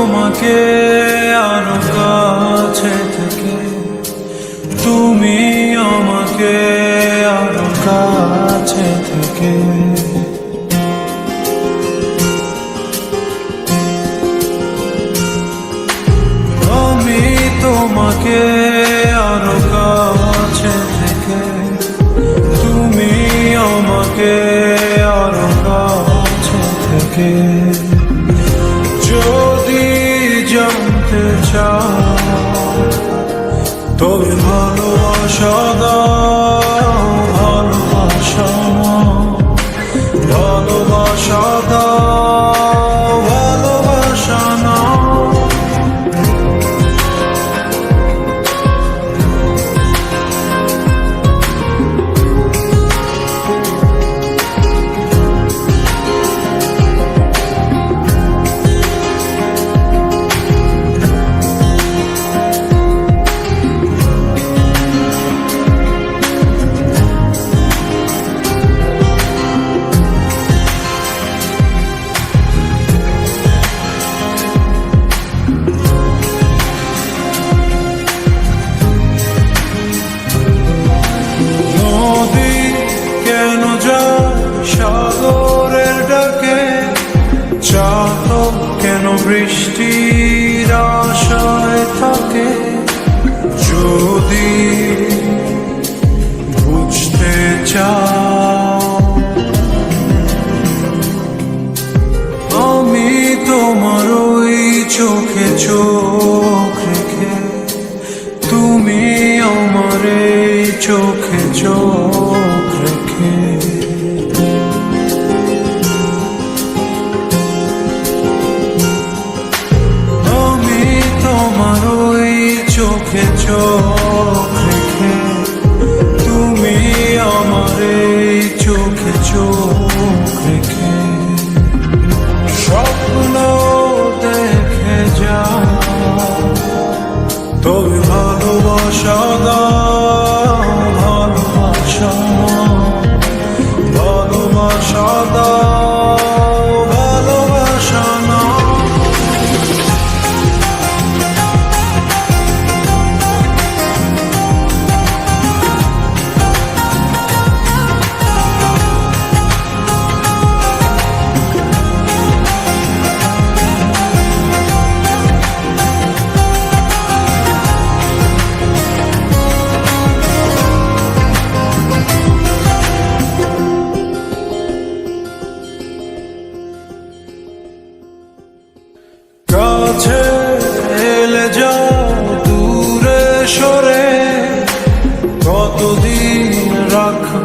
তোমাকে বৃষ্টির আশায় থাকে। যদি বুঝতে চাও, আমি তোমার ওই চোখে চোখ রেখে, তুমি আমার চোখে চোখ শোক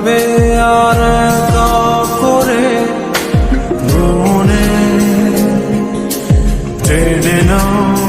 করবে আর করে মনে। টেনে নাও।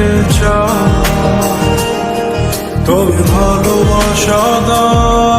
যেতে চা তবে ভালোবাসা দা